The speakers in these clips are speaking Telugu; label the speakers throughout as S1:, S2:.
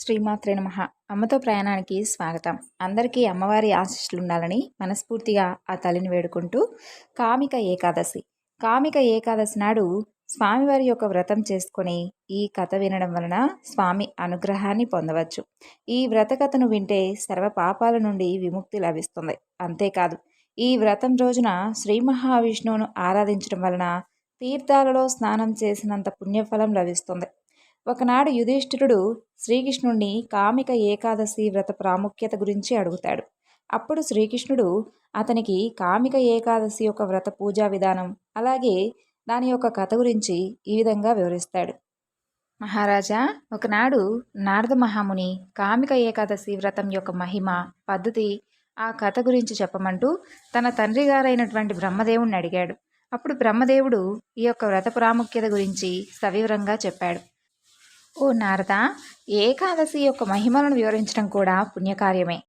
S1: శ్రీమాత్రే నమ. అమ్మతో ప్రయాణానికి స్వాగతం. అందరికీ అమ్మవారి ఆశీస్సులు ఉండాలని మనస్ఫూర్తిగా ఆ తల్లిని వేడుకుంటూ కామిక ఏకాదశి. కామిక ఏకాదశి నాడు స్వామివారి యొక్క వ్రతం చేసుకొని ఈ కథ వినడం వలన స్వామి అనుగ్రహాన్ని పొందవచ్చు. ఈ వ్రత కథను వింటే సర్వ పాపాల నుండి విముక్తి లభిస్తుంది. అంతేకాదు ఈ వ్రతం రోజున శ్రీ మహావిష్ణువును ఆరాధించడం వలన తీర్థాలలో స్నానం చేసినంత పుణ్యఫలం లభిస్తుంది. ఒకనాడు యుధిష్ఠిరుడు శ్రీకృష్ణుణ్ణి కామిక ఏకాదశి వ్రత ప్రాముఖ్యత గురించి అడుగుతాడు. అప్పుడు శ్రీకృష్ణుడు అతనికి కామిక ఏకాదశి యొక్క వ్రత పూజా విధానం అలాగే దాని యొక్క కథ గురించి ఈ విధంగా వివరిస్తాడు. మహారాజా ఒకనాడు నారద మహాముని కామిక ఏకాదశి వ్రతం యొక్క మహిమ పద్ధతి ఆ కథ గురించి చెప్పమంటూ తన తండ్రి గారైనటువంటి బ్రహ్మదేవుణ్ణి అడిగాడు. అప్పుడు బ్రహ్మదేవుడు ఈ యొక్క వ్రత ప్రాముఖ్యత గురించి సవివరంగా చెప్పాడు. ఓ నారద ఏకాదశి యొక్క మహిమలను వివరించడం కూడా పుణ్యకార్యమే.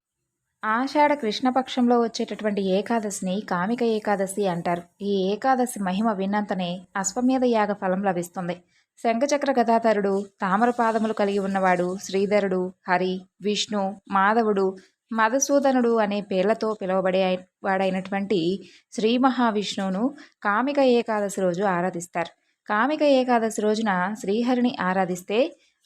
S1: ఆషాఢ కృష్ణపక్షంలో వచ్చేటటువంటి ఏకాదశిని కామిక ఏకాదశి అంటారు. ఈ ఏకాదశి మహిమ విన్నంతనే అశ్వమేధ యాగ ఫలం లభిస్తుంది. శంఖచక్ర గదాధరుడు తామర పాదములు కలిగి ఉన్నవాడు శ్రీధరుడు హరి విష్ణు మాధవుడు మధుసూదనుడు అనే పేర్లతో పిలువబడే వాడైనటువంటి శ్రీ మహావిష్ణువును కామిక ఏకాదశి రోజు ఆరాధిస్తారు. కామిక ఏకాదశి రోజున శ్రీహరిని ఆరాధిస్తే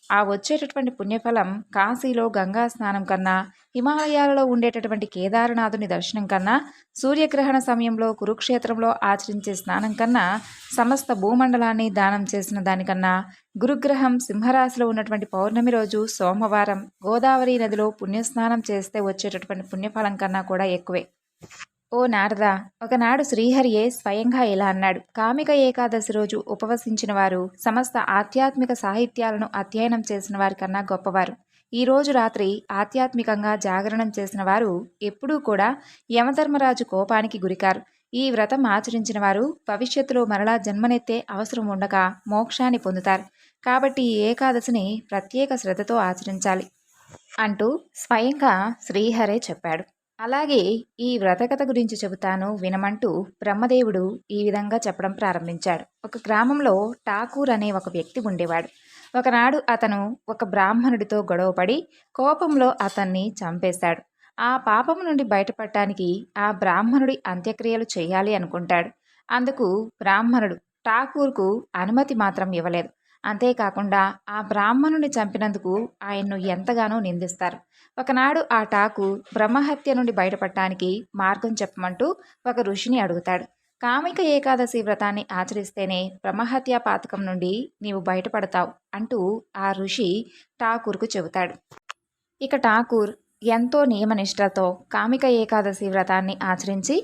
S1: ఆ వచ్చేటటువంటి పుణ్యఫలం కాశీలో గంగా స్నానం కన్నా హిమాలయాలలో ఉండేటటువంటి కేదారనాథుని దర్శనం కన్నా సూర్యగ్రహణ సమయంలో కురుక్షేత్రంలో ఆచరించే స్నానం కన్నా సమస్త భూమండలాన్ని దానం చేసిన దానికన్నా గురుగ్రహం సింహరాశిలో ఉన్నటువంటి పౌర్ణమి రోజు సోమవారం గోదావరి నదిలో పుణ్యస్నానం చేస్తే వచ్చేటటువంటి పుణ్యఫలం కన్నా కూడా ఎక్కువే. ఓ నారదా ఒకనాడు శ్రీహరియే స్వయంగా ఇలా అన్నాడు. కామిక ఏకాదశి రోజు ఉపవసించిన వారు సమస్త ఆధ్యాత్మిక సాహిత్యాలను అధ్యయనం చేసిన వారి కన్నా గొప్పవారు. ఈ రోజు రాత్రి ఆధ్యాత్మికంగా జాగరణం చేసిన వారు ఎప్పుడూ కూడా యమధర్మరాజు కోపానికి గురికారు. ఈ వ్రతం ఆచరించిన వారు భవిష్యత్తులో మరలా జన్మనెత్తే అవసరం ఉండక మోక్షాన్ని పొందుతారు. కాబట్టి ఈ ఏకాదశిని ప్రత్యేక శ్రద్ధతో ఆచరించాలి అంటూ స్వయంగా శ్రీహరే చెప్పాడు. అలాగే ఈ వ్రతకథ గురించి చెబుతాను వినమంటూ బ్రహ్మదేవుడు ఈ విధంగా చెప్పడం ప్రారంభించాడు. ఒక గ్రామంలో ఠాకూర్ అనే ఒక వ్యక్తి ఉండేవాడు. ఒకనాడు అతను ఒక బ్రాహ్మణుడితో గొడవపడి కోపంలో అతన్ని చంపేశాడు. ఆ పాపం నుండి బయటపడటానికి ఆ బ్రాహ్మణుడి అంత్యక్రియలు చేయాలి అనుకుంటాడు. అందుకు బ్రాహ్మణుడు ఠాకూర్కు అనుమతి మాత్రం ఇవ్వలేదు. అంతేకాకుండా ఆ బ్రాహ్మణుని చంపినందుకు ఆయన్ను ఎంతగానో నిందిస్తారు. ఒకనాడు ఆ టాకు బ్రహ్మహత్య నుండి బయటపడటానికి మార్గం చెప్పమంటూ ఒక ఋషిని అడుగుతాడు. కామిక ఏకాదశి వ్రతాన్ని ఆచరిస్తేనే బ్రహ్మహత్య పాతకం నుండి నీవు బయటపడతావు అంటూ ఆ ఋషి ఠాకూర్కు చెబుతాడు. ఇక ఠాకూర్ ఎంతో నియమనిష్టలతో కామిక ఏకాదశి వ్రతాన్ని ఆచరించి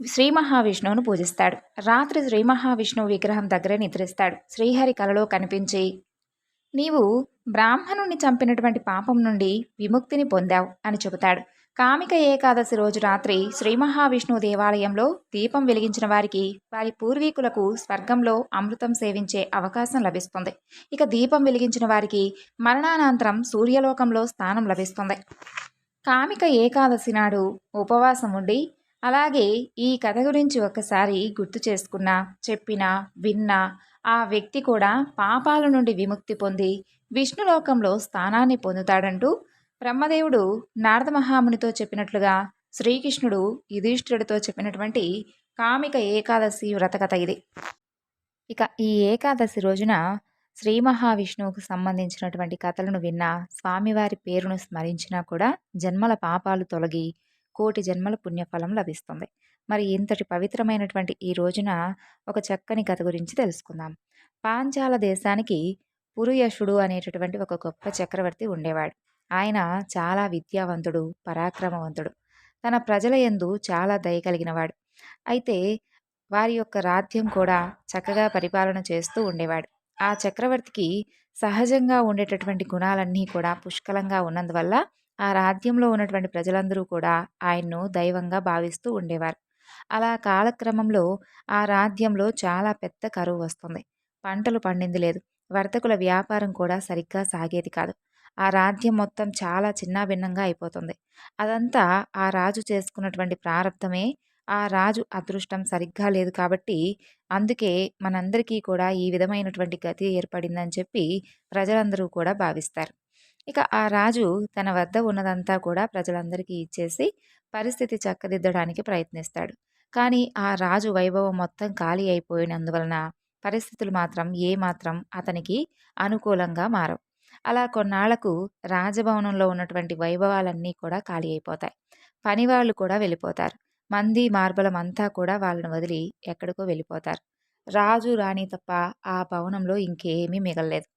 S1: శ్రీ మహావిష్ణువును పూజిస్తాడు. రాత్రి శ్రీ మహావిష్ణువు విగ్రహం దగ్గర నిద్రిస్తాడు. శ్రీహరి కలలో కనిపించి నీవు బ్రాహ్మణుని చంపినటువంటి పాపం నుండి విముక్తిని పొందావు అని చెబుతాడు. కామిక ఏకాదశి రోజు రాత్రి శ్రీ మహావిష్ణువు దేవాలయంలో దీపం వెలిగించిన వారికి వారి పూర్వీకులకు స్వర్గంలో అమృతం సేవించే అవకాశం లభిస్తుంది. ఇక దీపం వెలిగించిన వారికి మరణానంతరం సూర్యలోకంలో స్థానం లభిస్తుంది. కామిక ఏకాదశి నాడు ఉపవాసం ఉండి అలాగే ఈ కథ గురించి ఒకసారి గుర్తు చేసుకున్నా చెప్పినా విన్నా ఆ వ్యక్తి కూడా పాపాల నుండి విముక్తి పొంది విష్ణులోకంలో స్థానాన్ని పొందుతాడంటూ బ్రహ్మదేవుడు నారద మహామునితో చెప్పినట్లుగా శ్రీకృష్ణుడు యుధిష్ఠుడితో చెప్పినటువంటి కామిక ఏకాదశి వ్రతకథ ఇది. ఇక ఈ ఏకాదశి రోజున శ్రీ మహావిష్ణువుకు సంబంధించినటువంటి కథలను విన్నా స్వామివారి పేరును స్మరించినా కూడా జన్మల పాపాలు తొలగి కోటి జన్మల పుణ్యఫలం లభిస్తుంది. మరి ఇంతటి పవిత్రమైనటువంటి ఈ రోజున ఒక చక్కని కథ గురించి తెలుసుకుందాం. పాంచాల దేశానికి పురుయశుడు అనేటటువంటి ఒక గొప్ప చక్రవర్తి ఉండేవాడు. ఆయన చాలా విద్యావంతుడు పరాక్రమవంతుడు. తన ప్రజల ఎందు చాలా దయ కలిగినవాడు. అయితే వారి యొక్క రాజ్యం కూడా చక్కగా పరిపాలన చేస్తూ ఉండేవాడు. ఆ చక్రవర్తికి సహజంగా ఉండేటటువంటి గుణాలన్నీ కూడా పుష్కలంగా ఉన్నందువల్ల ఆ రాజ్యంలో ఉన్నటువంటి ప్రజలందరూ కూడా ఆయన్ను దైవంగా భావిస్తూ ఉండేవారు. అలా కాలక్రమంలో ఆ రాజ్యంలో చాలా పెద్ద కరువు వస్తుంది. పంటలు పండింది లేదు. వర్తకుల వ్యాపారం కూడా సరిగ్గా సాగేది కాదు. ఆ రాజ్యం మొత్తం చాలా చిన్నాభిన్నంగా అయిపోతుంది. అదంతా ఆ రాజు చేసుకున్నటువంటి ప్రారంభమే ఆ రాజు అదృష్టం సరిగ్గా లేదు కాబట్టి అందుకే మనందరికీ కూడా ఈ విధమైనటువంటి గతి ఏర్పడిందని చెప్పి ప్రజలందరూ కూడా భావిస్తారు. ఇక ఆ రాజు తన వద్ద ఉన్నదంతా కూడా ప్రజలందరికీ ఇచ్చేసి పరిస్థితి చక్కదిద్దడానికి ప్రయత్నిస్తాడు. కానీ ఆ రాజు వైభవం మొత్తం ఖాళీ అయిపోయినందువలన పరిస్థితులు మాత్రం ఏమాత్రం అతనికి అనుకూలంగా మారవు. అలా కొన్నాళ్ళకు రాజభవనంలో ఉన్నటువంటి వైభవాలన్నీ కూడా ఖాళీ అయిపోతాయి. పనివాళ్ళు కూడా వెళ్ళిపోతారు. మంది మార్బలం అంతా కూడా వాళ్ళని వదిలి ఎక్కడికో వెళ్ళిపోతారు. రాజు రాణి తప్ప ఆ భవనంలో ఇంకేమీ మిగలలేదు.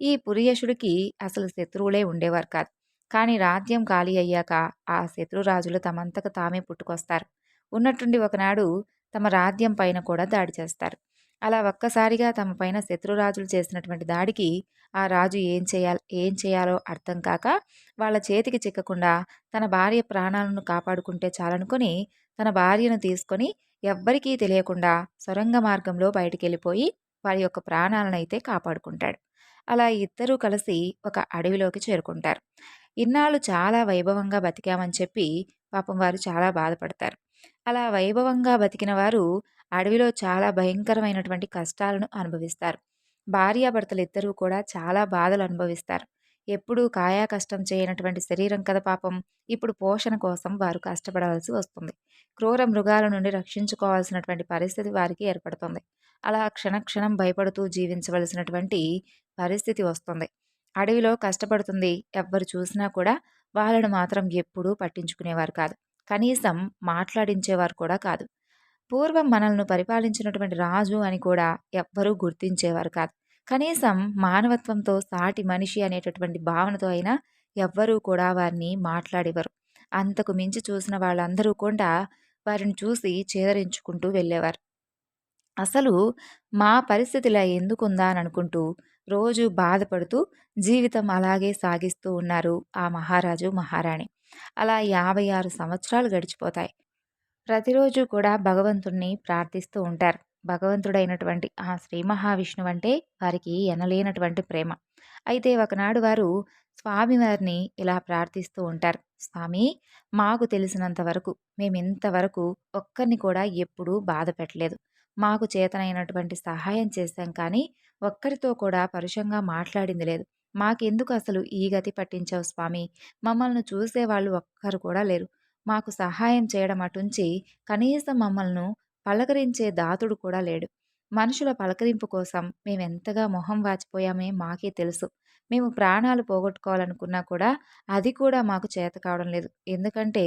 S1: ఈ పురియషుడికి అసలు శత్రువులే ఉండేవారు కాదు. కానీ రాజ్యం ఖాళీ అయ్యాక ఆ శత్రురాజులు తమంతకు తామే పుట్టుకొస్తారు. ఉన్నట్టుండి ఒకనాడు తమ రాజ్యం పైన కూడా దాడి చేస్తారు. అలా ఒక్కసారిగా తమ పైన శత్రురాజులు చేసినటువంటి దాడికి ఆ రాజు ఏం చేయాలి ఏం చేయాలో అర్థం కాక వాళ్ళ చేతికి చిక్కకుండా తన భార్య ప్రాణాలను కాపాడుకుంటే చాలనుకొని తన భార్యను తీసుకొని ఎవ్వరికీ తెలియకుండా సొరంగ మార్గంలో బయటికి వెళ్ళిపోయి వారి యొక్క ప్రాణాలను అయితే కాపాడుకుంటాడు. అలా ఇద్దరూ కలిసి ఒక అడవిలోకి చేరుకుంటారు. ఇన్నాళ్ళు చాలా వైభవంగా బతికామని చెప్పి పాపం వారు చాలా బాధపడతారు. అలా వైభవంగా బతికిన వారు అడవిలో చాలా భయంకరమైనటువంటి కష్టాలను అనుభవిస్తారు. భార్యాభర్తలు ఇద్దరూ కూడా చాలా బాధలు అనుభవిస్తారు. ఎప్పుడూ కాయా కష్టం చేయనటువంటి శరీరం కదా పాపం. ఇప్పుడు పోషణ కోసం వారు కష్టపడవలసి వస్తుంది. క్రూర మృగాల నుండి రక్షించుకోవాల్సినటువంటి పరిస్థితి వారికి ఏర్పడుతుంది. అలా క్షణక్షణం భయపడుతూ జీవించవలసినటువంటి పరిస్థితి వస్తుంది. అడవిలో కష్టపడుతుంది ఎవ్వరు చూసినా కూడా వాళ్ళను మాత్రం ఎప్పుడూ పట్టించుకునేవారు కాదు. కనీసం మాట్లాడించేవారు కూడా కాదు. పూర్వం మనల్ని పరిపాలించినటువంటి రాజు అని కూడా ఎవ్వరూ గుర్తించేవారు కాదు. కనీసం మానవత్వంతో సాటి మనిషి అనేటటువంటి భావనతో అయినా ఎవ్వరూ కూడా వారిని మాట్లాడేవారు. అంతకు మించి చూసిన వాళ్ళందరూ కూడా వారిని చూసి చేదరించుకుంటూ వెళ్ళేవారు. అసలు మా పరిస్థితిలా ఎందుకుందా అని అనుకుంటూ రోజు బాధపడుతూ జీవితం అలాగే సాగిస్తూ ఉన్నారు ఆ మహారాజు మహారాణి. అలా యాభై ఆరు సంవత్సరాలు గడిచిపోతాయి. ప్రతిరోజు కూడా భగవంతుణ్ణి ప్రార్థిస్తూ ఉంటారు. భగవంతుడైనటువంటి ఆ శ్రీ మహావిష్ణువు అంటే వారికి ఎనలేనటువంటి ప్రేమ. అయితే ఒకనాడు వారు స్వామివారిని ఇలా ప్రార్థిస్తూ ఉంటారు. స్వామి మాకు తెలిసినంత వరకు మేము ఇంతవరకు ఒక్కరిని కూడా ఎప్పుడూ బాధ పెట్టలేదు. మాకు చేతనైనటువంటి సహాయం చేశాం కానీ ఒక్కరితో కూడా పరుషంగా మాట్లాడింది లేదు. మాకెందుకు అసలు ఈ గతి పట్టించావు స్వామి? మమ్మల్ని చూసేవాళ్ళు ఒక్కరు కూడా లేరు. మాకు సహాయం చేయడం అటుంచి కనీసం మమ్మల్ని పలకరించే దాతుడు కూడా లేడు. మనుషుల పలకరింపు కోసం మేమెంతగా మొహం వాచిపోయామే మాకే తెలుసు. మేము ప్రాణాలు పోగొట్టుకోవాలనుకున్నా కూడా అది కూడా మాకు చేత కావడం లేదు. ఎందుకంటే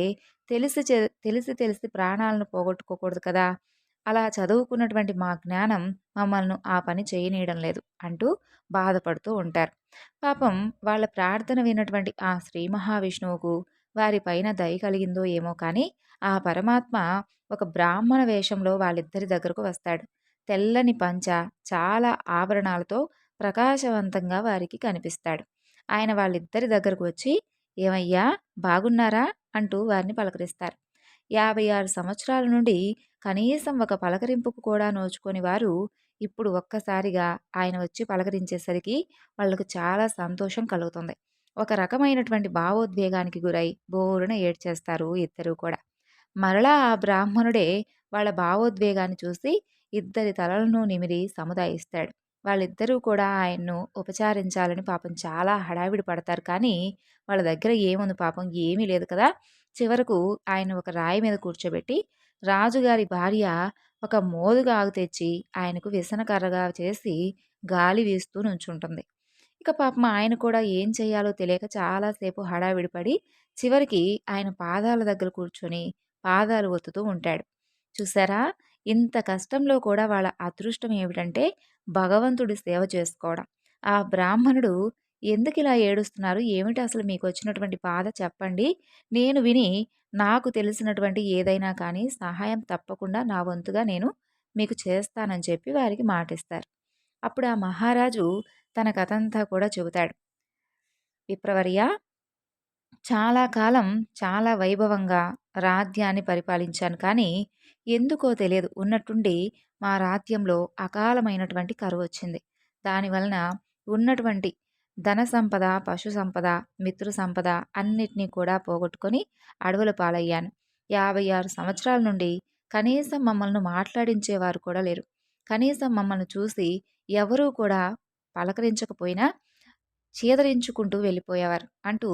S1: తెలిసి తెలిసి తెలిసి ప్రాణాలను పోగొట్టుకోకూడదు కదా? అలా చదువుకున్నటువంటి మా జ్ఞానం మమ్మల్ని ఆ పని చేయనీయడం లేదు అంటూ బాధపడుతూ ఉంటారు. పాపం వాళ్ళ ప్రార్థన విన్నటువంటి ఆ శ్రీ మహావిష్ణువుకు వారిపైన దయ కలిగిందో ఏమో కానీ ఆ పరమాత్మ ఒక బ్రాహ్మణ వేషంలో వాళ్ళిద్దరి దగ్గరకు వస్తాడు. తెల్లని పంచ చాలా ఆభరణాలతో ప్రకాశవంతంగా వారికి కనిపిస్తాడు. ఆయన వాళ్ళిద్దరి దగ్గరకు వచ్చి ఏమయ్యా బాగున్నారా? అంటూ వారిని పలకరిస్తారు. యాభై ఆరు సంవత్సరాల నుండి కనీసం ఒక పలకరింపుకు కూడా నోచుకొని వారు ఇప్పుడు ఒక్కసారిగా ఆయన వచ్చి పలకరించేసరికి వాళ్ళకు చాలా సంతోషం కలుగుతుంది. ఒక రకమైనటువంటి భావోద్వేగానికి గురై బోరున ఏడ్చేస్తారు ఇద్దరు కూడా. మరలా ఆ బ్రాహ్మణుడే వాళ్ళ భావోద్వేగాన్ని చూసి ఇద్దరి తలలను నిమిరి సముదాయిస్తాడు. వాళ్ళిద్దరూ కూడా ఆయన్ను ఉపచారించాలని పాపం చాలా హడావిడి పడతారు కానీ వాళ్ళ దగ్గర ఏముంది పాపం? ఏమీ లేదు కదా. చివరకు ఆయన ఒక రాయి మీద కూర్చోబెట్టి రాజుగారి భార్య ఒక మోదుగా ఆగు తెచ్చి ఆయనకు వ్యసనకర్రగా చేసి గాలి వీస్తూ నుంచుంటుంది. ఇక పాపం ఆయన కూడా ఏం చేయాలో తెలియక చాలాసేపు హడావిడిపడి చివరికి ఆయన పాదాల దగ్గర కూర్చొని పాదాలు ఒత్తుతూ ఉంటాడు. చూసారా ఇంత కష్టంలో కూడా వాళ్ళ అదృష్టం ఏమిటంటే భగవంతుడి సేవ చేసుకోవడం. ఆ బ్రాహ్మణుడు ఎందుకు ఇలా ఏడుస్తున్నారు? ఏమిటి అసలు మీకు వచ్చినటువంటి బాధ చెప్పండి. నేను విని నాకు తెలిసినటువంటి ఏదైనా కానీ సహాయం తప్పకుండా నా వంతుగా నేను మీకు చేస్తానని చెప్పి వారికి మాటిస్తారు. అప్పుడు ఆ మహారాజు తన కథంతా కూడా చెబుతాడు. విప్రవర్య చాలా కాలం చాలా వైభవంగా రాజ్యాన్ని పరిపాలించాను కానీ ఎందుకో తెలియదు. ఉన్నట్టుండి మా రాజ్యంలో అకాలమైనటువంటి కరువు వచ్చింది దానివలన ఉన్నటువంటి ధన సంపద పశు సంపద మిత్రు సంపద అన్నిటినీ కూడా పోగొట్టుకొని అడవుల పాలయ్యాను. యాభై ఆరు సంవత్సరాల నుండి కనీసం మమ్మల్ని మాట్లాడించేవారు కూడా లేరు. కనీసం మమ్మల్ని చూసి ఎవరూ కూడా పలకరించకపోయినా చీదరించుకుంటూ వెళ్ళిపోయేవారు అంటూ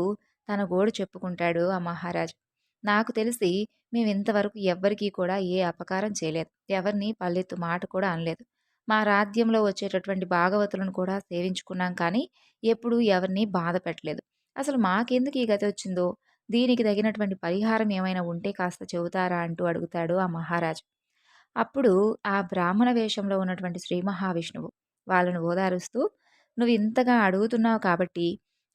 S1: తన గోడు చెప్పుకుంటాడు ఆ మహారాజు. నాకు తెలిసి మేము ఇంతవరకు ఎవ్వరికీ కూడా ఏ అపకారం చేయలేదు. ఎవరిని పల్లెత్తు మాట కూడా అనలేదు. మా రాజ్యంలో వచ్చేటటువంటి భాగవతులను కూడా సేవించుకున్నాం కానీ ఎప్పుడూ ఎవరిని బాధ పెట్టలేదు. అసలు మాకెందుకు ఈ గతి వచ్చిందో? దీనికి తగినటువంటి పరిహారం ఏమైనా ఉంటే కాస్త చెబుతారా అంటూ అడుగుతాడు ఆ మహారాజు. అప్పుడు ఆ బ్రాహ్మణ వేషంలో ఉన్నటువంటి శ్రీ మహావిష్ణువు వాళ్ళను ఓదారుస్తూ నువ్వు ఇంతగా అడుగుతున్నావు కాబట్టి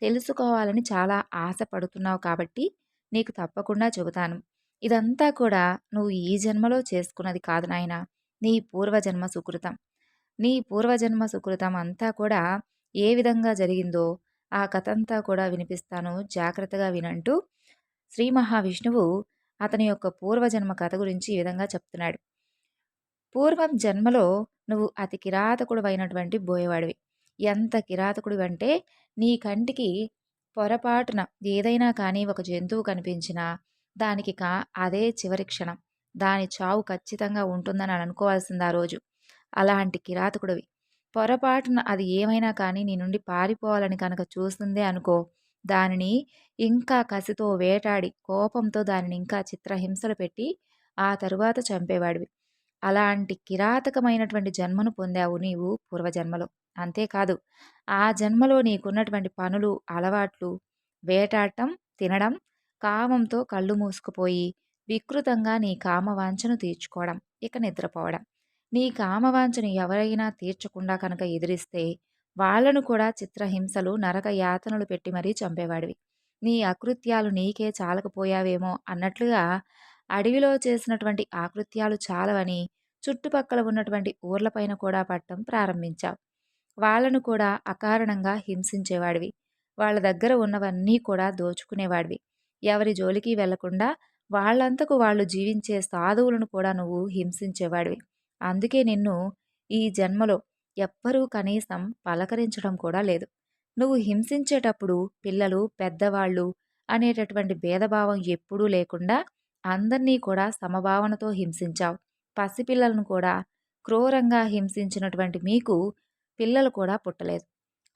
S1: తెలుసుకోవాలని చాలా ఆశపడుతున్నావు కాబట్టి నీకు తప్పకుండా చెబుతాను. ఇదంతా కూడా నువ్వు ఈ జన్మలో చేసుకున్నది కాదు నాయన. నీ పూర్వజన్మ సుకృతం. నీ పూర్వజన్మ సుకృతం అంతా కూడా ఏ విధంగా జరిగిందో ఆ కథంతా కూడా వినిపిస్తాను. జాగ్రత్తగా వినంటూ శ్రీ మహావిష్ణువు అతని యొక్క పూర్వజన్మ కథ గురించి ఈ విధంగా చెప్తున్నాడు. పూర్వం జన్మలో నువ్వు అతి కిరాతకుడు అయినటువంటి బోయేవాడివి. ఎంత కిరాతకుడు అంటే నీ కంటికి పొరపాటున ఏదైనా కానీ ఒక జంతువు కనిపించినా దానికి కా అదే చివరి క్షణం. దాని చావు ఖచ్చితంగా ఉంటుందని అనుకోవాల్సింది ఆ రోజు. అలాంటి కిరాతకుడివి. పొరపాటున అది ఏమైనా కానీ నీ నుండి పారిపోవాలని కనుక చూస్తుందే అనుకో. దానిని ఇంకా కసితో వేటాడి కోపంతో దానిని ఇంకా చిత్రహింసలు పెట్టి ఆ తరువాత చంపేవాడివి. అలాంటి కిరాతకమైనటువంటి జన్మను పొందావు నీవు పూర్వజన్మలో. అంతేకాదు ఆ జన్మలో నీకున్నటువంటి పనులు అలవాట్లు వేటాడటం తినడం కామంతో కళ్ళు మూసుకుపోయి వికృతంగా నీ కామవాంఛను తీర్చుకోవడం ఇక నిద్రపోవడం. నీ కామవాంఛను ఎవరైనా తీర్చకుండా కనుక ఎదిరిస్తే వాళ్ళను కూడా చిత్రహింసలు నరక యాతనలు పెట్టి మరీ చంపేవాడివి. నీ అకృత్యాలు నీకే చాలకపోయావేమో అన్నట్లుగా అడవిలో చేసినటువంటి ఆకృత్యాలు చాలవని చుట్టుపక్కల ఉన్నటువంటి ఊర్లపైన కూడా పట్టం ప్రారంభించావు. వాళ్ళను కూడా అకారణంగా హింసించేవాడివి. వాళ్ళ దగ్గర ఉన్నవన్నీ కూడా దోచుకునేవాడివి. ఎవరి జోలికి వెళ్ళకుండా వాళ్ళంతకు వాళ్ళు జీవించే సాధువులను కూడా నువ్వు హింసించేవాడివి. అందుకే నిన్ను ఈ జన్మలో ఎవ్వరూ కనీసం పలకరించడం కూడా లేదు. నువ్వు హింసించేటప్పుడు పిల్లలు పెద్దవాళ్ళు అనేటటువంటి భేదభావం ఎప్పుడూ లేకుండా అందరినీ కూడా సమభావనతో హింసించావు. పసిపిల్లలను కూడా క్రూరంగా హింసించినటువంటి మీకు పిల్లలు కూడా పుట్టలేదు.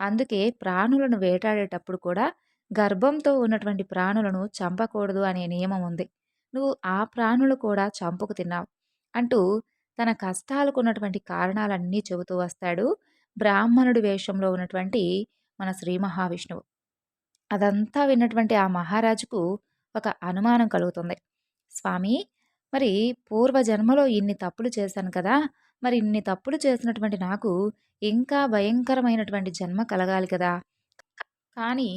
S1: అందుకే ప్రాణులను వేటాడేటప్పుడు కూడా గర్భంతో ఉన్నటువంటి ప్రాణులను చంపకూడదు అనే నియమం ఉంది. నువ్వు ఆ ప్రాణులు కూడా చంపుకు తిన్నావు అంటూ తన కష్టాలకు ఉన్నటువంటి కారణాలన్నీ చెబుతూ వస్తాడు బ్రాహ్మణుడి వేషంలో ఉన్నటువంటి మన శ్రీ మహావిష్ణువు. అదంతా విన్నటువంటి ఆ మహారాజుకు ఒక అనుమానం కలుగుతుంది. స్వామి మరి పూర్వజన్మలో ఇన్ని తప్పులు చేశాను కదా! మరి ఇన్ని తప్పులు చేసినటువంటి నాకు ఇంకా భయంకరమైనటువంటి జన్మ కలగాలి కదా! కానీ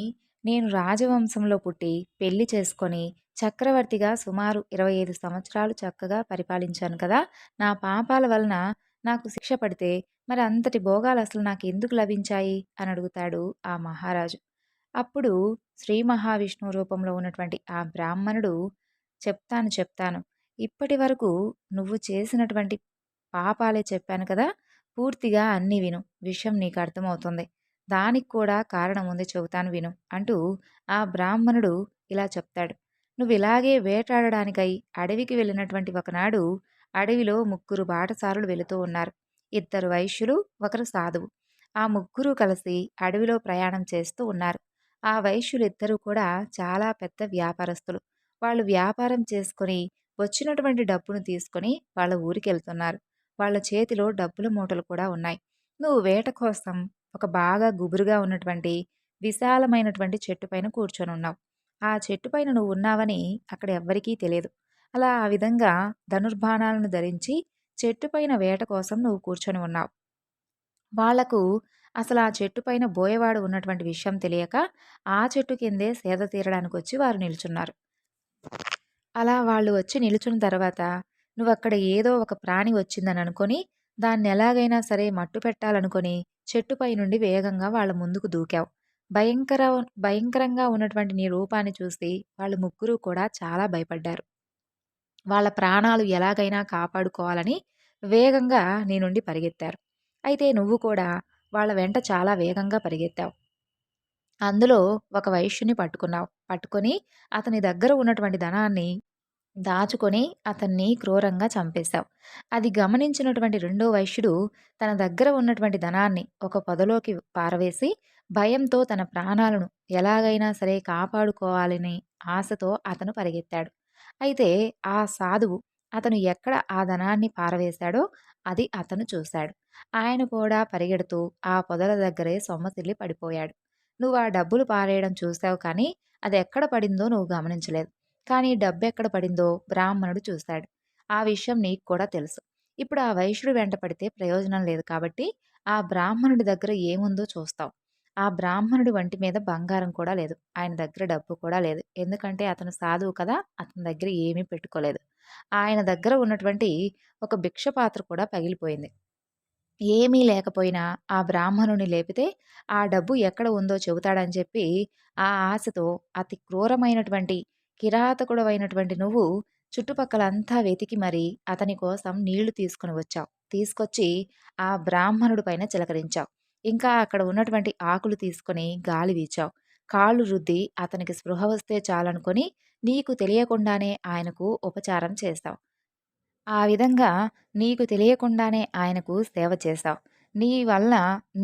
S1: నేను రాజవంశంలో పుట్టి పెళ్ళి చేసుకొని చక్రవర్తిగా సుమారు ఇరవై ఐదు సంవత్సరాలు చక్కగా పరిపాలించాను కదా! నా పాపాల వలన నాకు శిక్ష పడితే మరి అంతటి భోగాలు అసలు నాకు ఎందుకు లభించాయి? అని అడుగుతాడు ఆ మహారాజు. అప్పుడు శ్రీ మహావిష్ణువు రూపంలో ఉన్నటువంటి ఆ బ్రాహ్మణుడు చెప్తాను చెప్తాను. ఇప్పటి వరకు నువ్వు చేసినటువంటి పాపాలే చెప్పాను కదా! పూర్తిగా అన్నీ విను. విషయం నీకు అర్థమవుతుంది. దానికి కూడా కారణం ఉంది చెబుతాను విను అంటూ ఆ బ్రాహ్మణుడు ఇలా చెప్తాడు. నువ్వు ఇలాగే వేటాడడానికై అడవికి వెళ్ళినటువంటి ఒకనాడు అడవిలో ముగ్గురు బాటసారులు వెళుతూ ఉన్నారు. ఇద్దరు వైశ్యులు ఒకరు సాధువు. ఆ ముగ్గురు కలిసి అడవిలో ప్రయాణం చేస్తూ ఉన్నారు. ఆ వైశ్యులిద్దరూ కూడా చాలా పెద్ద వ్యాపారస్తులు. వాళ్ళు వ్యాపారం చేసుకుని వచ్చినటువంటి డబ్బును తీసుకొని వాళ్ళ ఊరికి వెళ్తున్నారు వాళ్ళ చేతిలో డబ్బుల మూటలు కూడా ఉన్నాయి. నువ్వు వేట కోసం ఒక బాగా గుబురుగా ఉన్నటువంటి విశాలమైనటువంటి చెట్టు పైన కూర్చొని ఉన్నావు ఆ చెట్టు పైన నువ్వు ఉన్నావని అక్కడ ఎవ్వరికీ తెలియదు. అలా ఆ విధంగా ధనుర్బాణాలను ధరించి చెట్టు పైన వేట కోసం నువ్వు కూర్చొని ఉన్నావు. వాళ్ళకు అసలు ఆ చెట్టు పైన బోయవాడు ఉన్నటువంటి విషయం తెలియక ఆ చెట్టు కిందే సేద తీరడానికి వచ్చి వారు నిల్చున్నారు. అలా వాళ్ళు వచ్చి నిలుచున్న తర్వాత నువ్వు అక్కడ ఏదో ఒక ప్రాణి వచ్చిందని అనుకొని దాన్ని ఎలాగైనా సరే మట్టు పెట్టాలనుకొని చెట్టుపై నుండి వేగంగా వాళ్ళ ముందుకు దూకావు. భయంకర భయంకరంగా ఉన్నటువంటి నీ రూపాన్ని చూసి వాళ్ళు ముగ్గురు కూడా చాలా భయపడ్డారు. వాళ్ళ ప్రాణాలు ఎలాగైనా కాపాడుకోవాలని వేగంగా నీ నుండి పరిగెత్తారు. అయితే నువ్వు కూడా వాళ్ళ వెంట చాలా వేగంగా పరిగెత్తావు. అందులో ఒక వైశ్యుని పట్టుకున్నావు. పట్టుకొని అతని దగ్గర ఉన్నటువంటి ధనాన్ని దాచుకొని అతన్ని క్రూరంగా చంపేశావు. అది గమనించినటువంటి రెండో వైశ్యుడు తన దగ్గర ఉన్నటువంటి ధనాన్ని ఒక పొదలోకి పారవేసి భయంతో తన ప్రాణాలను ఎలాగైనా సరే కాపాడుకోవాలని ఆశతో అతను పరిగెత్తాడు. అయితే ఆ సాధువు అతను ఎక్కడ ఆ ధనాన్ని పారవేశాడో అది అతను చూశాడు. ఆయన కూడా పరిగెడుతూ ఆ పొదల దగ్గరే సొమ్మసిల్లి పడిపోయాడు. నువ్వు ఆ డబ్బులు పారేయడం చూసావు కానీ అది ఎక్కడ పడిందో నువ్వు గమనించలేదు. కానీ డబ్బు ఎక్కడ పడిందో బ్రాహ్మణుడు చూశాడు. ఆ విషయం నీకు కూడా తెలుసు. ఇప్పుడు ఆ వైశ్యుడు వెంట పడితే ప్రయోజనం లేదు కాబట్టి ఆ బ్రాహ్మణుడి దగ్గర ఏముందో చూస్తావు. ఆ బ్రాహ్మణుడి వంటి మీద బంగారం కూడా లేదు. ఆయన దగ్గర డబ్బు కూడా లేదు. ఎందుకంటే అతను సాధువు కదా అతని దగ్గర ఏమీ పెట్టుకోలేదు. ఆయన దగ్గర ఉన్నటువంటి ఒక భిక్ష పాత్ర కూడా పగిలిపోయింది. ఏమీ లేకపోయినా ఆ బ్రాహ్మణుని లేపితే ఆ డబ్బు ఎక్కడ ఉందో చెబుతాడని చెప్పి ఆ ఆశతో అతి క్రూరమైనటువంటి కిరాతకుడవైనటువంటి నువ్వు చుట్టుపక్కలంతా వెతికి మరి అతని కోసం నీళ్ళు తీసుకుని వచ్చావు. తీసుకొచ్చి ఆ బ్రాహ్మణుడి పైన చిలకరించావు. ఇంకా అక్కడ ఉన్నటువంటి ఆకులు తీసుకొని గాలి వీచావు. కాళ్ళు రుద్ది అతనికి స్పృహ వస్తే చాలనుకొని నీకు తెలియకుండానే ఆయనకు ఉపచారం చేశావు. ఆ విధంగా నీకు తెలియకుండానే ఆయనకు సేవ చేశావు. నీ వలన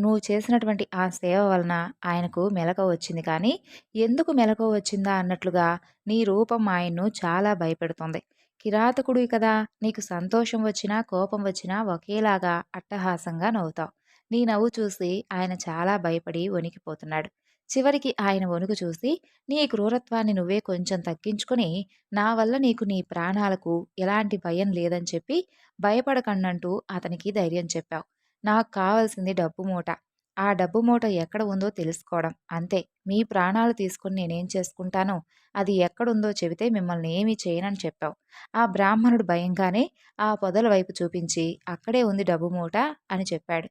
S1: నువ్వు చేసినటువంటి ఆ సేవ వలన ఆయనకు మెలకువ వచ్చింది. కానీ ఎందుకు మెలకువ వచ్చిందా అన్నట్లుగా నీ రూపం ఆయన్ను చాలా భయపెడుతుంది. కిరాతకుడివి కదా నీకు సంతోషం వచ్చినా కోపం వచ్చినా ఒకేలాగా అట్టహాసంగా నవ్వుతావు. నీ నవ్వు చూసి ఆయన చాలా భయపడి వణికిపోతున్నాడు. చివరికి ఆయన వణుకు చూసి నీ క్రూరత్వాన్ని నువ్వే కొంచెం తగ్గించుకొని నా వల్ల నీకు నీ ప్రాణాలకు ఎలాంటి భయం లేదని చెప్పి భయపడకండంటూ అతనికి ధైర్యం చెప్పావు. నాకు కావాల్సింది డబ్బు మూట. ఆ డబ్బు మూట ఎక్కడ ఉందో తెలుసుకోవడం. అంతే. మీ ప్రాణాలు తీసుకుని నేనేం చేసుకుంటానో అది ఎక్కడుందో చెబితే మిమ్మల్ని ఏమీ చేయనని చెప్పావు. ఆ బ్రాహ్మణుడు భయంగానే ఆ పొదల వైపు చూపించి అక్కడే ఉంది డబ్బు మూట అని చెప్పాడు.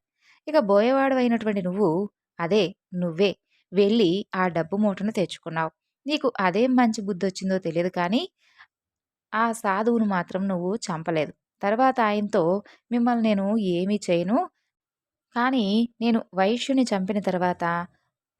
S1: ఇక బోయవాడు అయినటువంటి నువ్వు అదే నువ్వే వెళ్ళి ఆ డబ్బు మూటను తెచ్చుకున్నావు. నీకు అదేం మంచి బుద్ధి వచ్చిందో తెలియదు కానీ ఆ సాధువును మాత్రం నువ్వు చంపలేదు. తర్వాత ఆయనతో మిమ్మల్ని నేను ఏమీ చేయను కానీ నేను వైశ్యుని చంపిన తర్వాత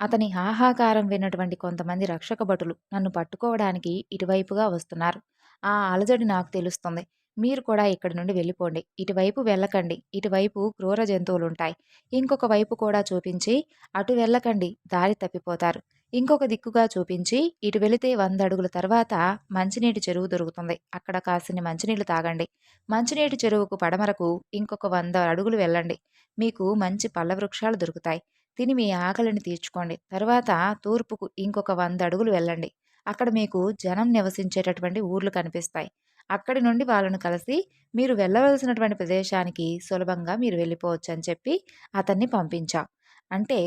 S1: అతని హాహాకారం విన్నటువంటి కొంతమంది రక్షక భటులు నన్ను పట్టుకోవడానికి ఇటువైపుగా వస్తున్నారు. ఆ అలజడి నాకు తెలుస్తుంది. మీరు కూడా ఇక్కడి నుండి వెళ్ళిపోండి. ఇటువైపు వెళ్ళకండి. ఇటువైపు క్రూర జంతువులుంటాయి. ఇంకొక వైపు కూడా చూపించి అటు వెళ్ళకండి. దారి తప్పిపోతారు. ఇంకొక దిక్కుగా చూపించి ఇటు వెళితే వంద అడుగుల తర్వాత మంచినీటి చెరువు దొరుకుతుంది. అక్కడ కాసిన మంచినీళ్ళు తాగండి. మంచినీటి చెరువుకు పడమరకు ఇంకొక వంద అడుగులు వెళ్ళండి. మీకు మంచి పళ్ళ వృక్షాలు దొరుకుతాయి. తిని మీ ఆకలిని తీర్చుకోండి. తర్వాత తూర్పుకు ఇంకొక వంద అడుగులు వెళ్ళండి. అక్కడ మీకు జనం నివసించేటటువంటి ఊర్లు కనిపిస్తాయి. అక్కడి నుండి వాళ్ళను కలిసి మీరు వెళ్ళవలసినటువంటి ప్రదేశానికి సులభంగా మీరు వెళ్ళిపోవచ్చు అని చెప్పి అతన్ని పంపించాం. అంటే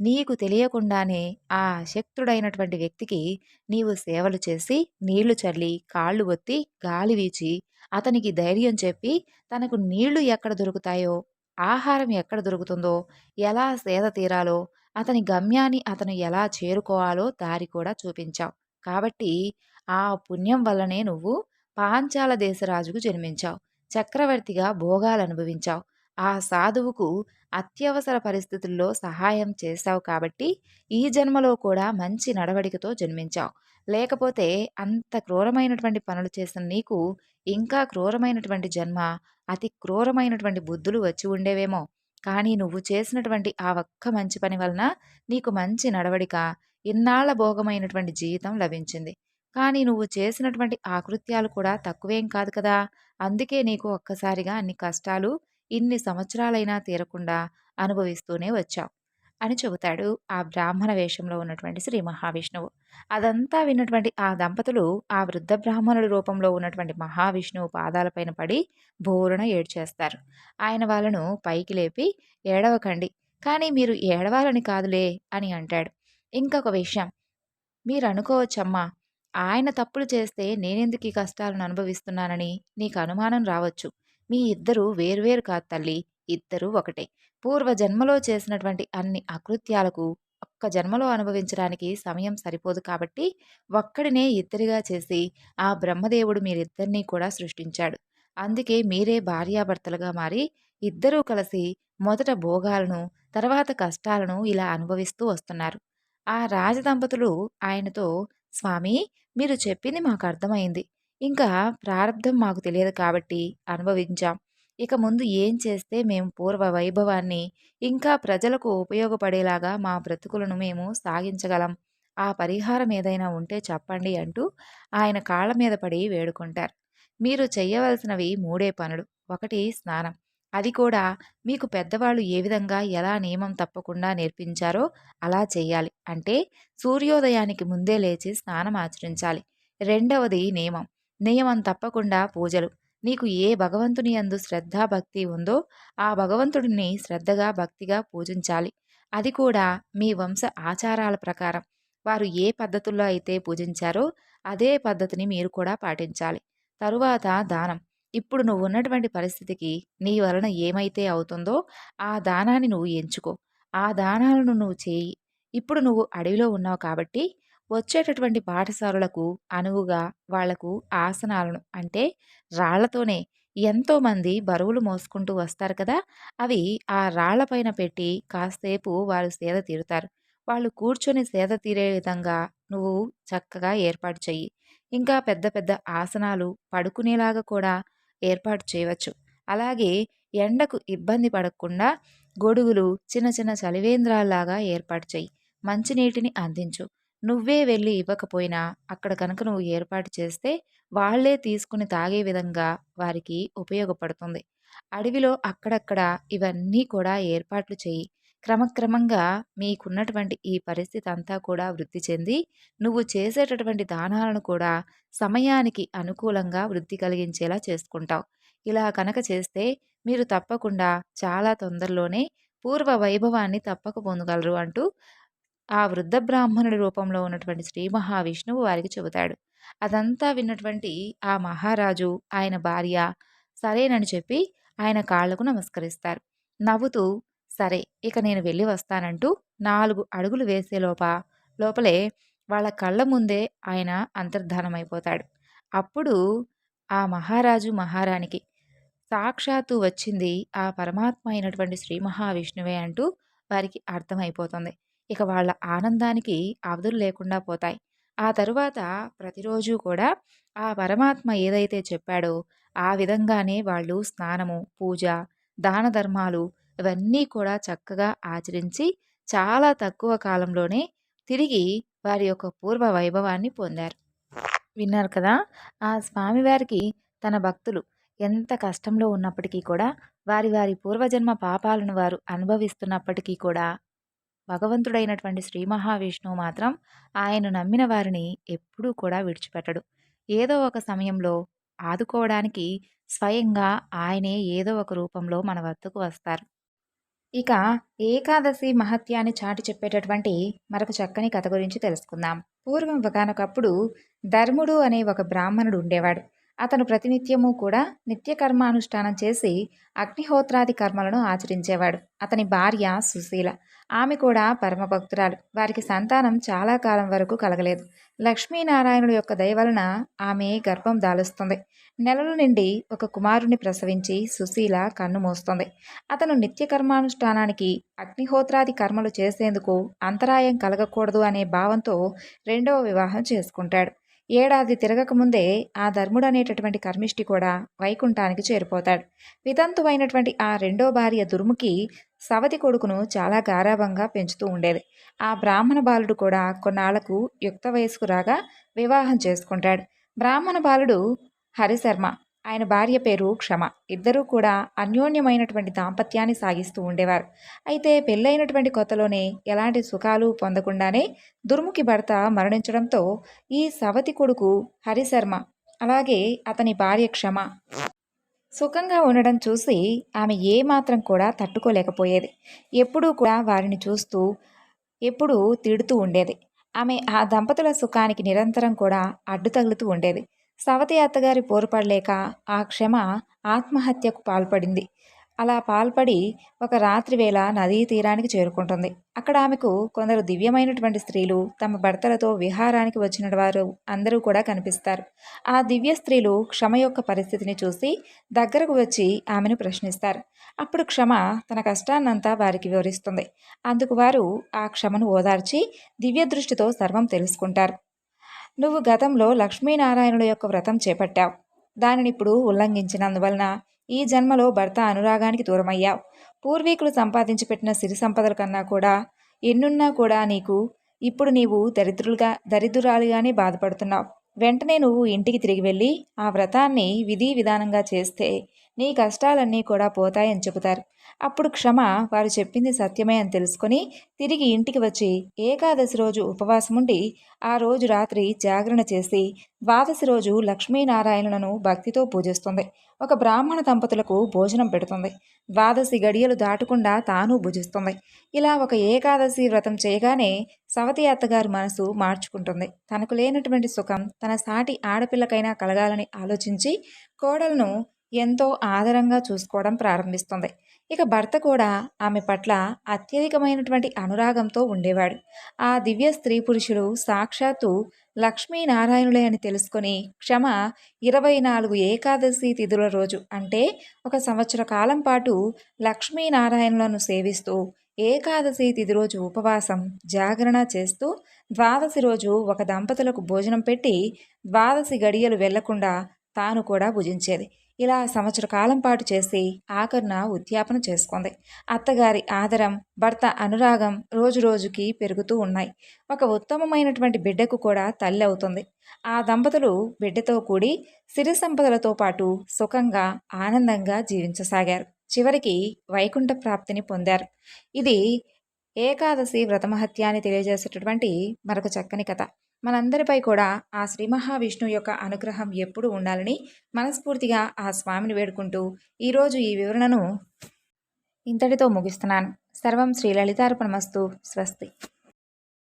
S1: నీకు తెలియకుండానే ఆ శక్తుడైనటువంటి వ్యక్తికి నీవు సేవలు చేసి నీళ్ళు చల్లి కాళ్ళు ఒత్తి గాలి వీచి అతనికి ధైర్యం చెప్పి తనకు నీళ్ళు ఎక్కడ దొరుకుతాయో ఆహారం ఎక్కడ దొరుకుతుందో ఎలా సేద తీరాలో అతని గమ్యాన్ని అతను ఎలా చేరుకోవాలో దారి కూడా చూపించావు కాబట్టి ఆ పుణ్యం వల్లనే నువ్వు పాంచాల దేశరాజుకు జన్మించావు. చక్రవర్తిగా భోగాలు అనుభవించావు ఆ సాధువుకు అత్యవసర పరిస్థితుల్లో సహాయం చేశావు కాబట్టి ఈ జన్మలో కూడా మంచి నడవడికతో జన్మించావు. లేకపోతే అంత క్రూరమైనటువంటి పనులు చేసిన నీకు ఇంకా క్రూరమైనటువంటి జన్మ అతి క్రూరమైనటువంటి బుద్ధులు వచ్చి ఉండేవేమో. కానీ నువ్వు చేసినటువంటి ఆ ఒక్క మంచి పని వలన నీకు మంచి నడవడిక ఇన్నాళ్ళ భోగమైనటువంటి జీవితం లభించింది. కానీ నువ్వు చేసినటువంటి ఆకృత్యాలు కూడా తక్కువేం కాదు కదా! అందుకే నీకు ఒక్కసారిగా అన్ని కష్టాలు ఇన్ని సంవత్సరాలైనా తీరకుండా అనుభవిస్తూనే వచ్చావు అని చెబుతాడు ఆ బ్రాహ్మణ వేషంలో ఉన్నటువంటి శ్రీ మహావిష్ణువు. అదంతా విన్నటువంటి ఆ దంపతులు ఆ వృద్ధ బ్రాహ్మణుడి రూపంలో ఉన్నటువంటి మహావిష్ణువు పాదాలపైన పడి బోరున ఏడ్చేస్తారు. ఆయన వాళ్ళను పైకి లేపి ఏడవకండి కానీ మీరు ఏడవాలని కాదులే అని అంటాడు. ఇంకొక విషయం మీరు అనుకోవచ్చమ్మా ఆయన తప్పులు చేస్తే నేనెందుకు ఈ కష్టాలను అనుభవిస్తున్నానని నీకు అనుమానం రావచ్చు. మీ ఇద్దరు వేర్వేరు కాదు తల్లి ఇద్దరూ ఒకటే. పూర్వ జన్మలో చేసినటువంటి అన్ని అకృత్యాలకు ఒక్క జన్మలో అనుభవించడానికి సమయం సరిపోదు కాబట్టి ఒక్కడినే ఇద్దరిగా చేసి ఆ బ్రహ్మదేవుడు మీరిద్దరినీ కూడా సృష్టించాడు. అందుకే మీరే భార్యాభర్తలుగా మారి ఇద్దరూ కలిసి మొదట భోగాలను తర్వాత కష్టాలను ఇలా అనుభవిస్తూ వస్తున్నారు. ఆ రాజదంపతులు ఆయనతో స్వామి మీరు చెప్పింది మాకు అర్థమైంది. ఇంకా ప్రారంధం మాకు తెలియదు కాబట్టి అనుభవించాం. ఇక ముందు ఏం చేస్తే మేము పూర్వ వైభవాన్ని ఇంకా ప్రజలకు ఉపయోగపడేలాగా మా బ్రతుకులను మేము సాగించగలం. ఆ పరిహారం ఏదైనా ఉంటే చెప్పండి అంటూ ఆయన కాళ్ళ మీద పడి వేడుకుంటారు. మీరు చేయవలసినవి మూడే పనులు. ఒకటి స్నానం. అది కూడా మీకు పెద్దవాళ్ళు ఏ విధంగా ఎలా నియమం తప్పకుండా నేర్పించారో అలా చేయాలి. అంటే సూర్యోదయానికి ముందే లేచి స్నానం ఆచరించాలి. రెండవది నియమం. నియమం తప్పకుండా పూజలు. నీకు ఏ భగవంతుని యందు శ్రద్ధ భక్తి ఉందో ఆ భగవంతుడిని శ్రద్ధగా భక్తిగా పూజించాలి. అది కూడా మీ వంశ ఆచారాల ప్రకారం. వారు ఏ పద్ధతుల్లో అయితే పూజించారో అదే పద్ధతిని మీరు కూడా పాటించాలి. తరువాత దానం. ఇప్పుడు నువ్వు ఉన్నటువంటి పరిస్థితికి నీ వలన ఏమైతే అవుతుందో ఆ దానాన్ని నువ్వు ఎంచుకో. ఆ దానాలను నువ్వు చేయి. ఇప్పుడు నువ్వు అడవిలో ఉన్నావు కాబట్టి వచ్చేటటువంటి పాఠశాలలకు అనువుగా వాళ్ళకు ఆసనాలను అంటే రాళ్ళతోనే ఎంతోమంది బరువులు మోసుకుంటూ వస్తారు కదా! అవి ఆ రాళ్ళపైన పెట్టి కాసేపు వారు సేద తీరుతారు. వాళ్ళు కూర్చొని సేద తీరే విధంగా నువ్వు చక్కగా ఏర్పాటు చెయ్యి. ఇంకా పెద్ద పెద్ద ఆసనాలు పడుకునేలాగా కూడా ఏర్పాటు చేయవచ్చు. అలాగే ఎండకు ఇబ్బంది పడకుండా గొడుగులు చిన్న చిన్న చలివేంద్రాల్లాగా ఏర్పాటు చేయి. మంచినీటిని అందించు. నువ్వే వెళ్ళి ఇవ్వకపోయినా అక్కడ కనుక నువ్వు ఏర్పాటు చేస్తే వాళ్ళే తీసుకుని తాగే విధంగా వారికి ఉపయోగపడుతుంది. అడవిలో అక్కడక్కడ ఇవన్నీ కూడా ఏర్పాట్లు చేయి. క్రమక్రమంగా మీకున్నటువంటి ఈ పరిస్థితి అంతా కూడా వృద్ధి చెంది నువ్వు చేసేటటువంటి దానాలను కూడా సమయానికి అనుకూలంగా వృద్ధి కలిగించేలా చేసుకుంటావు. ఇలా కనుక చేస్తే మీరు తప్పకుండా చాలా తొందరలోనే పూర్వ వైభవాన్ని తప్పక పొందగలరు అంటూ ఆ వృద్ధ బ్రాహ్మణుడి రూపంలో ఉన్నటువంటి శ్రీ మహావిష్ణువు వారికి చెబుతాడు. అదంతా విన్నటువంటి ఆ మహారాజు ఆయన భార్య సరేనని చెప్పి ఆయన కాళ్ళకు నమస్కరిస్తారు. నవ్వుతూ సరే ఇక నేను వెళ్ళి వస్తానంటూ నాలుగు అడుగులు వేసేలోప లోపలే వాళ్ళ కళ్ళ ముందే ఆయన అంతర్ధానమైపోతాడు. అప్పుడు ఆ మహారాజు మహారాణికి సాక్షాత్తు వచ్చింది ఆ పరమాత్మ అయినటువంటి శ్రీ మహావిష్ణువే అంటూ వారికి అర్థమైపోతుంది. ఇక వాళ్ళ ఆనందానికి అవధులు లేకుండా పోతాయి. ఆ తరువాత ప్రతిరోజు కూడా ఆ పరమాత్మ ఏదైతే చెప్పాడో ఆ విధంగానే వాళ్ళు స్నానము పూజ దాన ధర్మాలు ఇవన్నీ కూడా చక్కగా ఆచరించి చాలా తక్కువ కాలంలోనే తిరిగి వారి యొక్క పూర్వ వైభవాన్ని పొందారు. విన్నారు కదా? ఆ స్వామివారికి తన భక్తులు ఎంత కష్టంలో ఉన్నప్పటికీ కూడా వారి వారి పూర్వజన్మ పాపాలను వారు అనుభవిస్తున్నప్పటికీ కూడా భగవంతుడైనటువంటి శ్రీ మహావిష్ణువు మాత్రం ఆయన నమ్మిన వారిని ఎప్పుడూ కూడా విడిచిపెట్టడు. ఏదో ఒక సమయంలో ఆదుకోవడానికి స్వయంగా ఆయనే ఏదో ఒక రూపంలో మన వద్దకు వస్తారు. ఇక ఏకాదశి మహత్యాన్ని చాటి చెప్పేటటువంటి మరొక చక్కని కథ గురించి తెలుసుకుందాం. పూర్వం ఒకనొకప్పుడు ధర్ముడు అనే ఒక బ్రాహ్మణుడు ఉండేవాడు. అతను ప్రతినిత్యము కూడా నిత్య కర్మానుష్ఠానం చేసి అగ్నిహోత్రాది కర్మలను ఆచరించేవాడు. అతని భార్య సుశీల. ఆమె కూడా పరమభక్తురాలు. వారికి సంతానం చాలా కాలం వరకు కలగలేదు. లక్ష్మీనారాయణుడు యొక్క దయ వలన ఆమె గర్భం దాలుస్తుంది. నెలల నుండి ఒక కుమారుని ప్రసవించి సుశీల కన్ను మోస్తుంది. అతను నిత్య కర్మానుష్ఠానానికి అగ్నిహోత్రాది కర్మలు చేసేందుకు అంతరాయం కలగకూడదు అనే భావంతో రెండవ వివాహం చేసుకుంటాడు. ఏడాది తిరగకముందే ఆ ధర్ముడు అనేటటువంటి కర్మిష్టి కూడా వైకుంఠానికి చేరిపోతాడు. వితంతువైనటువంటి ఆ రెండో భార్య దుర్ముఖి సవతి కొడుకును చాలా గారాభంగా పెంచుతూ ఉండేది. ఆ బ్రాహ్మణ బాలుడు కూడా కొన్నాళ్ళకు యుక్త వయస్కు రాగా వివాహం చేసుకుంటాడు. బ్రాహ్మణ బాలుడు హరిశర్మ. ఆయన భార్య పేరు క్షమ. ఇద్దరూ కూడా అన్యోన్యమైనటువంటి దాంపత్యాన్ని సాగిస్తూ ఉండేవారు. అయితే పెళ్ళైనటువంటి కొత్తలోనే ఎలాంటి సుఖాలు పొందకుండానే దుర్ముఖి భర్త మరణించడంతో ఈ సవతి కొడుకు హరిశర్మ అలాగే అతని భార్య క్షమ సుఖంగా ఉండడం చూసి ఆమె ఏమాత్రం కూడా తట్టుకోలేకపోయేది. ఎప్పుడూ కూడా వారిని చూస్తూ ఎప్పుడూ తిడుతూ ఉండేది. ఆమె ఆ దంపతుల సుఖానికి నిరంతరం కూడా అడ్డు తగులుతూ ఉండేది. సవతి అత్తగారి పోరుపడలేక ఆ క్షమ ఆత్మహత్యకు పాల్పడింది. అలా పాల్పడి ఒక రాత్రి వేళ నదీ తీరానికి చేరుకుంటుంది. అక్కడ ఆమెకు కొందరు దివ్యమైనటువంటి స్త్రీలు తమ భర్తలతో విహారానికి వచ్చిన వారు అందరూ కూడా కనిపిస్తారు. ఆ దివ్య స్త్రీలు క్షమ యొక్క పరిస్థితిని చూసి దగ్గరకు వచ్చి ఆమెను ప్రశ్నిస్తారు. అప్పుడు క్షమ తన కష్టాన్నంతా వారికి వివరిస్తుంది. అందుకు వారు ఆ క్షమను ఓదార్చి దివ్య దృష్టితో సర్వం తెలుసుకుంటారు. నువ్వు గతంలో లక్ష్మీనారాయణుల యొక్క వ్రతం చేపట్టావు. దానిని ఇప్పుడు ఉల్లంఘించినందువలన ఈ జన్మలో భర్త అనురాగానికి దూరమయ్యావు. పూర్వీకులు సంపాదించి పెట్టిన సిరి సంపదల కన్నా కూడా ఎన్నున్నా కూడా నీకు ఇప్పుడు నీవు దరిద్రులుగా దరిద్రురాలుగానే బాధపడుతున్నావు. వెంటనే నువ్వు ఇంటికి తిరిగి వెళ్ళి ఆ వ్రతాన్ని విధి విధానంగా చేస్తే నీ కష్టాలన్నీ కూడా పోతాయని చెబుతారు. అప్పుడు క్షమ వారు చెప్పింది సత్యమే అని తెలుసుకొని తిరిగి ఇంటికి వచ్చి ఏకాదశి రోజు ఉపవాసం ఉండి ఆ రోజు రాత్రి జాగరణ చేసి ద్వాదశి రోజు లక్ష్మీనారాయణులను భక్తితో పూజిస్తుంది. ఒక బ్రాహ్మణ దంపతులకు భోజనం పెడుతుంది. ద్వాదశి గడియలు దాటకుండా తాను భుజిస్తుంది. ఇలా ఒక ఏకాదశి వ్రతం చేయగానే సవతి అత్తగారి మనసు మార్చుకుంటుంది. తనకు లేనటువంటి సుఖం తన సాటి ఆడపిల్లకైనా కలగాలని ఆలోచించి కోడలను ఎంతో ఆదరంగా చూసుకోవడం ప్రారంభిస్తుంది. ఇక భర్త కూడా ఆమె పట్ల అత్యధికమైనటువంటి అనురాగంతో ఉండేవాడు. ఆ దివ్య స్త్రీ పురుషులు సాక్షాత్తు లక్ష్మీనారాయణులే అని తెలుసుకొని క్షమ ఇరవై నాలుగు ఏకాదశి తిథుల రోజు అంటే ఒక సంవత్సర కాలం పాటు లక్ష్మీనారాయణులను సేవిస్తూ ఏకాదశి తిథి రోజు ఉపవాసం జాగరణ చేస్తూ ద్వాదశి రోజు ఒక దంపతులకు భోజనం పెట్టి ద్వాదశి గడియలు వెళ్ళకుండా తాను కూడా భుజించేది. ఇలా సంవత్సర కాలం పాటు చేసి ఆఖరున ఉద్యాపన చేసుకుంది. అత్తగారి ఆదరం భర్త అనురాగం రోజు రోజుకి పెరుగుతూ ఉన్నాయి. ఒక ఉత్తమమైనటువంటి బిడ్డకు కూడా తల్లి అవుతుంది. ఆ దంపతులు బిడ్డతో కూడి సిరి సంపదలతో పాటు సుఖంగా ఆనందంగా జీవించసాగారు. చివరికి వైకుంఠ ప్రాప్తిని పొందారు. ఇది ఏకాదశి వ్రతమహత్య అని తెలియజేసేటటువంటి మరొక చక్కని కథ. మనందరిపై కూడా ఆ శ్రీ మహావిష్ణువు యొక్క అనుగ్రహం ఎప్పుడు ఉండాలని మనస్ఫూర్తిగా ఆ స్వామిని వేడుకుంటూ ఈరోజు ఈ వివరణను ఇంతటితో ముగిస్తున్నాను. సర్వం శ్రీ లలితార్పణమస్తు. స్వస్తి.